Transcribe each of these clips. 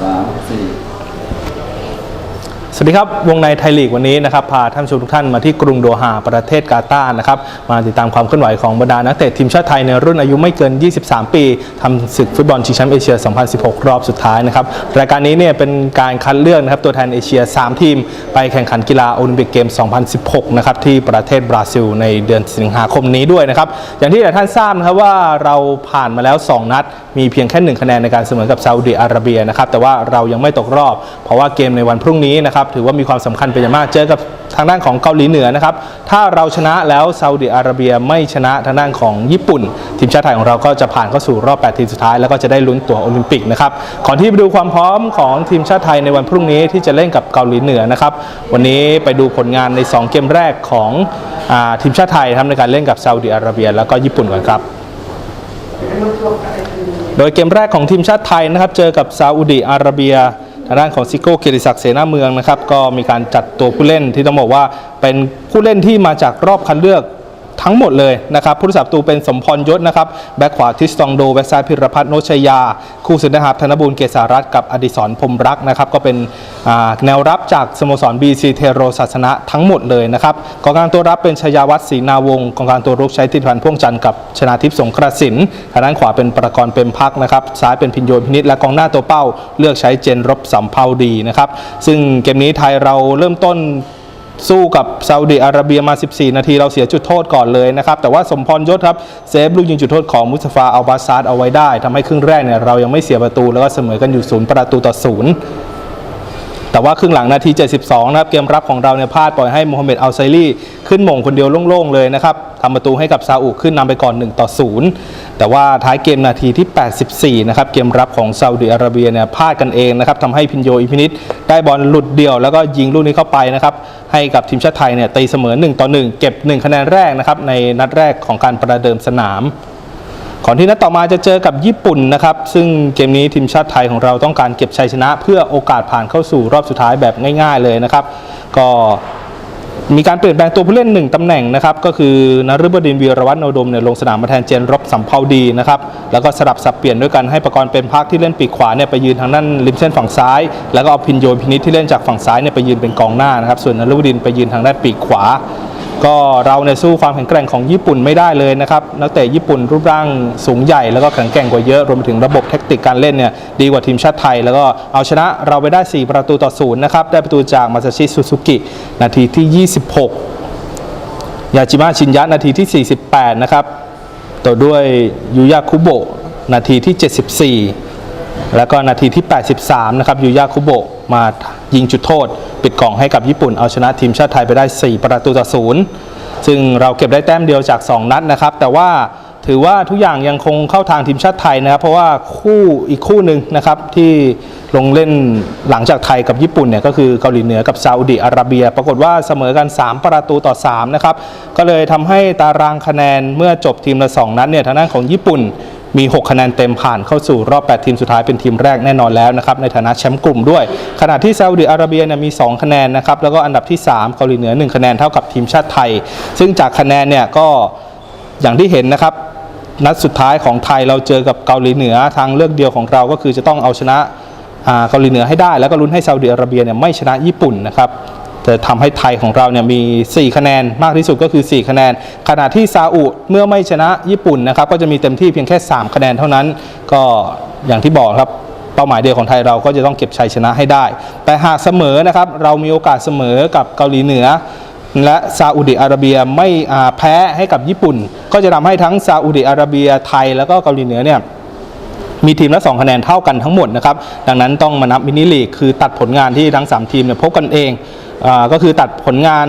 สาม สวัสดีครับ วงในไทยลีกวันนี้นะครับพาท่านชมทุกท่านมาที่กรุงโดฮาประเทศกาตาร์นะครับมาติดตามความเคลื่อนไหวของบรรดานักเตะทีมชาติไทยในรุ่นอายุไม่เกิน 23 ปีทำศึกฟุตบอลชิงแชมป์เอเชีย 2016 รอบสุดท้ายนะครับรายการนี้เนี่ยเป็นการคัดเลือกนะครับตัวแทนเอเชีย 3 ทีม ไปแข่งขันกีฬาโอลิมปิกเกม 2016 นะครับที่ประเทศบราซิลในเดือนสิงหาคมนี้ด้วยนะครับอย่างที่หลายท่านทราบนะครับว่าเราผ่านมาแล้ว 2 นัด มีเพียงแค่ 1 คะแนนในการเสมอกับซาอุดิอาระเบียนะครับแต่ว่าเรายังไม่ตกรอบ เพราะว่าเกมในวันพรุ่งนี้นะครับถือว่ามีความสำคัญเป็นอย่างมากเจอกับทางด้านของเกาหลีเหนือนะครับถ้าเราชนะแล้วซาอุดิอาระเบียไม่ชนะทางด้านของญี่ปุ่น ทีมชาติไทยของเราก็จะผ่านเข้าสู่รอบ 8 ทีมสุดท้ายแล้วก็จะได้ลุ้นตั๋วโอลิมปิกนะครับก่อนที่ไปดูความพร้อมของทีมชาติไทยในวันพรุ่งนี้ที่จะเล่นกับเกาหลีเหนือนะครับวันนี้ไปดูผลงานใน 2 เกมแรกของอทีมชาติไทยทำในการเล่นกับซาอุดิอาระเบีย แล้วก็ญี่ปุ่นก่อนครับโดยเกมแรกของทีมชาติไทยนะครับเจอกับซาอุดิอาระเบีย ทางด้านของซิโก้เกียรติศักดิ์เสนาเมืองนะครับก็มีการจัดตัวผู้เล่นที่ต้องบอกว่าเป็นผู้เล่นที่มาจากรอบคัดเลือก ทั้งหมดเลยนะครับผู้รักษาประตูเป็นสมพรยศนะครับแบ็คขวาทิสตองโดแบ็คซ้ายพิรพัฒน์โนชยา คู่เซนเตอร์ฮาธนบูลเกษารัตน์กับอดิศรพรมรักนะครับก็เป็นแนวรับจากสโมสรบีซีเทโรศาสนะทั้งหมดเลยนะครับกองกลางตัวรับเป็นชยาวัฒน์ศรีนาวงศ์กองกลางตัวรุกใช้ทิติพันธ์พ่วงจันทร์กับชนาทิพย์สงกระสินทางด้านขวาเป็นประกรณ์เป็นพักนะครับซ้ายเป็นพินโยนพินิษและกองหน้าตัวเป้า เลือกใช้เจนรบสำเภาดีนะครับซึ่งเกมนี้ไทยเราเริ่มต้น สู้กับซาอุดีอาระเบียมา 14 นาที เราเสียจุดโทษก่อนเลยนะครับ แต่ว่าสมพรยศครับเซฟลูกยิงจุดโทษของมุสฟาอัลบาซาดเอาไว้ได้ทำให้ครึ่งแรกเนี่ยเรายังไม่เสียประตู แล้วก็เสมอกันอยู่ศูนย์ประตูต่อศูนย์แต่ว่าครึ่งหลังนาที 72 นะครับ เกมรับของเราเนี่ยพลาดปล่อยให้โมฮัมเหม็ดอัลไซรี่ขึ้นหม่งคนเดียวโล่งๆเลยนะครับ ทำประตูให้กับซาอุขึ้นนำไปก่อน 1 ต่อ 0 แต่ว่าท้ายเกมนาทีที่ 84 นะครับ เกมรับของซาอุดิอาระเบียเนี่ยพลาดกันเองนะครับทำให้พินโยอิพินิตได้บอลหลุดเดี่ยว แล้วก็ยิงลูกนี้เข้าไปนะครับให้กับทีมชาติไทยเนี่ยตีเสมอ 1 ต่อ 1 เก็บ 1 คะแนนแรกนะครับในนัดแรกของการประเดิมสนามก่อนที่นัดต่อมาจะเจอกับญี่ปุ่นนะครับ ซึ่งเกมนี้ทีมชาติไทยของเราต้องการเก็บชัยชนะ เพื่อโอกาสผ่านเข้าสู่รอบสุดท้ายแบบง่าย ๆ เลยนะครับ ก็ มีการเปลี่ยนแปลงตัวผู้เล่นหนึ่งตำแหน่งนะครับก็คือนฤบดินวีรวัฒนโนดมเนี่ยลงสนามมาแทนเจนรบสัมภาวดีนะครับแล้วก็สลับสับเปลี่ยนด้วยกันให้ประกรณ์เป็นพักที่เล่นปีกขวาเนี่ยไปยืนทางด้านริมเส้นฝั่งซ้าย แล้วก็เอาพินโยพินิษที่เล่นจากฝั่งซ้ายเนี่ยไปยืนเป็นกองหน้านะครับส่วนนฤบดินไปยืนทางด้านปีกขวา ก็เราเนี่ยสู้ความแข็งแกร่งของญี่ปุ่นไม่ได้เลยนะครับนักเตะญี่ปุ่นรูปร่างสูงใหญ่แล้วก็แข็งแกร่งกว่าเยอะรวมถึงระบบแท็กติกการเล่นเนี่ยดีกว่าทีมชาติไทย แล้วก็เอาชนะเราไปได้ 4 ประตูต่อศูนย์นะครับได้ประตูจากมาซาชิซูซูกินาทีที่ 26 ยาจิมะชินยะนาทีที่ 48 นะครับต่อด้วยยูยาคุโบะนาทีที่ 74 แล้วก็นาทีที่ 83 นะครับยูยาคุโบะมา ยิงจุดโทษ ปิดกล่องให้กับญี่ปุ่นเอาชนะทีมชาติไทยไปได้ 4 ประตูต่อศูนย์ซึ่งเราเก็บได้แต้มเดียวจาก 2 นัดนะครับ แต่ว่าถือว่าทุกอย่างยังคงเข้าทางทีมชาติไทยนะครับ เพราะว่าคู่อีกคู่หนึ่งนะครับที่ลงเล่นหลังจากไทยกับญี่ปุ่นเนี่ยก็คือเกาหลีเหนือกับซาอุดิอาระเบีย ปรากฏว่าเสมอกัน 3 ประตูต่อ3นะครับก็เลยทำให้ตารางคะแนนเมื่อจบทีมละ 2 นัดเนี่ยทางด้านของญี่ปุ่น มี 6 คะแนนเต็มผ่านเข้าสู่รอบ 8 ทีมสุดท้ายเป็นทีมแรกแน่นอนแล้วนะครับในฐานะแชมป์กลุ่มด้วย ขณะที่ซาอุดิอาระเบียเนี่ยมี 2 คะแนนนะครับแล้วก็อันดับที่ 3 เกาหลีเหนือ 1 คะแนนเท่ากับทีมชาติไทย ซึ่งจากคะแนนเนี่ยก็อย่างที่เห็นนะครับนัดสุดท้ายของไทยเราเจอกับเกาหลีเหนือทางเลือกเดียวของเราก็คือจะต้องเอาชนะอ่าเกาหลีเหนือให้ได้ แล้วก็ลุ้นให้ซาอุดิอาระเบียเนี่ยไม่ชนะญี่ปุ่นนะครับ จะทำให้ไทยของเราเนี่ยมี 4 คะแนนมากที่สุดก็คือ 4 คะแนน ขณะที่ซาอุเมื่อไม่ชนะญี่ปุ่นนะครับก็จะมีเต็มที่เพียงแค่ 3 คะแนนเท่านั้น ก็อย่างที่บอกครับเป้าหมายเดียวของไทยเราก็จะต้องเก็บชัยชนะให้ได้ แต่หากเสมอนะครับเรามีโอกาสเสมอกับเกาหลีเหนือ และซาอุดิอาระเบียไม่แพ้ให้กับญี่ปุ่น ก็จะทำให้ทั้งซาอุดิอาระเบียไทยแล้วก็เกาหลีเหนือเนี่ยมีทีมละ 2 คะแนนเท่ากันทั้งหมดนะครับ ดังนั้นต้องมานับมินิลีกคือตัดผลงานที่ทั้ง 3 ทีมเนี่ยพบกันเอง ก็คือตัดผลงาน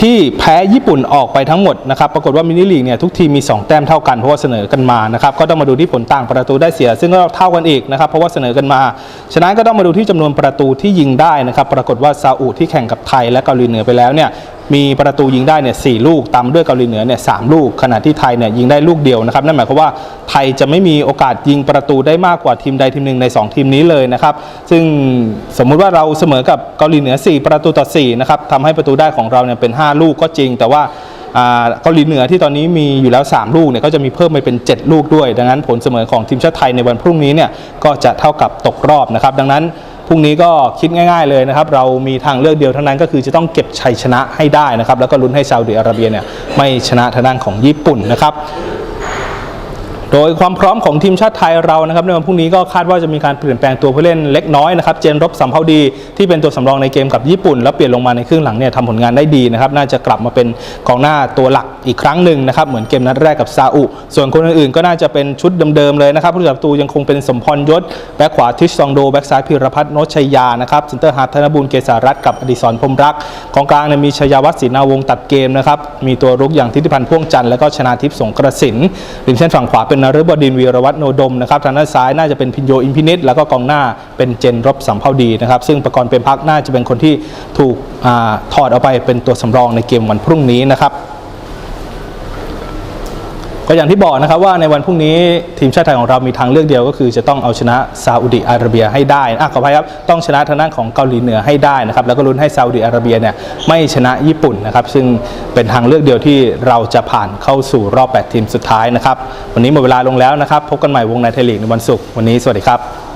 ที่แพ้ญี่ปุ่นออกไปทั้งหมดนะครับ ปรากฏว่ามินิลีกเนี่ยทุกทีมมี 2 แต้มเท่ากันเพราะว่าเสนอกันมานะครับ ก็ต้องมาดูที่ผลต่างประตูได้เสีย ซึ่งก็เท่ากันอีกนะครับ เพราะว่าเสนอกันมา ฉะนั้นก็ต้องมาดูที่จำนวนประตูที่ยิงได้นะครับ ปรากฏว่าซาอุที่แข่งกับไทยและเกาหลีเหนือไปแล้วเนี่ย มีประตูยิงได้เนี่ยสลูกตามด้วยเกาหลีเหนือเนี่ยสามลูกขณะที่ไทยเนี่ยยิงได้ลูกเดียวนะครับนั่นหมายความว่าไทยจะไม่มีโอกาสยิงประตูได้มากกว่าทีมใดทีมหนึ่งใน 2 ทีมนี้เลยนะครับซึ่งสมมุติว่าเราเสมอกับเกาหลีเหนือ 4 ประตูต่อ4นะครับทำให้ประตูได้ของเราเนี่ยเป็น 5 ลูกก็จริง แต่ว่าอ่าเกาหลีเหนือที่ตอนนี้มีอยู่แล้ว 3 ลูกเนี่ยก็จะมีเพิ่มไปเป็น 7 ลูกด้วย ดังนั้นผลเสมอของทีมชาติไทยในวันพรุ่งนี้เนี่ยก็จะเท่ากับตกรอบนะครับดังนั้น รุ่งนี้ก็คิดง่ายๆเลยนะครับ เรามีทางเลือกเดียวเท่านั้นก็คือจะต้องเก็บชัยชนะให้ได้นะครับ แล้วก็ลุ้นให้ซาอุดิอาระเบียเนี่ยไม่ชนะทางด้านของญี่ปุ่นนะครับ โดยความพร้อมของทีมชาติไทยเรานะครับในวันพรุ่งนี้ก็คาดว่าจะมีการเปลี่ยนแปลงตัวผู้เล่นเล็กน้อยนะครับเจนรบสัมภาวดีที่เป็นตัวสำรองในเกมกับญี่ปุ่น แล้วเปลี่ยนลงมาในครึ่งหลังเนี่ยทำผลงานได้ดีนะครับน่าจะกลับมาเป็นกองหน้าตัวหลักอีกครั้งหนึ่งนะครับเหมือนเกมนัดแรกกับซาอุ ส่วนคนอื่นๆก็น่าจะเป็นชุดเดิมๆเลยนะครับผู้รักษาประตูยังคงเป็นสมพรยศแบ็คขวาทิชซองโดแบ็คซ้ายพิรพัฒน์โนชชัยยานะครับเซนเตอร์ฮาร์ธนบุญเกษารัตน์กับอดิศรพรมรักกองกลางเนี่ยมีชยวัฒน์ศรีนาวงตัดเกมนะครับมีตัวรุกอย่างทิติพันธ์พ่วงจันทร์แล้วก็ชนาทิพย์สงกระสินริมเส้นฝั่งขวาเป็นนฤบดินวีรวัฒโนดมนะครับทางด้านซ้ายน่าจะเป็นพินโยอินพินิษแล้วก็กองหน้าเป็นเจนรบสัมภาดีนะครับซึ่งประกรณ์เป็นพักน่าจะเป็นคนที่ถูกอถอดออกไปเป็นตัวสำรองในเกมวันพรุ่งนี้นะครับ ก็อย่างที่บอกนะครับว่าในวันพรุ่งนี้ทีมชาติไทยของเรามีทางเลือกเดียวก็คือจะต้องเอาชนะซาอุดิอาระเบียให้ได้อะขออภัยครับต้องชนะทางด้านของเกาหลีเหนือให้ได้นะครับแล้วก็ลุ้นให้ซาอุดิอาระเบียเนี่ยไม่ชนะญี่ปุ่นนะครับซึ่งเป็นทางเลือกเดียวที่เราจะผ่านเข้าสู่รอบ 8 ทีมสุดท้ายนะครับวันนี้หมดเวลาลงแล้วนะครับพบกันใหม่วงในไทยลีกในวันศุกร์วันนี้สวัสดีครับ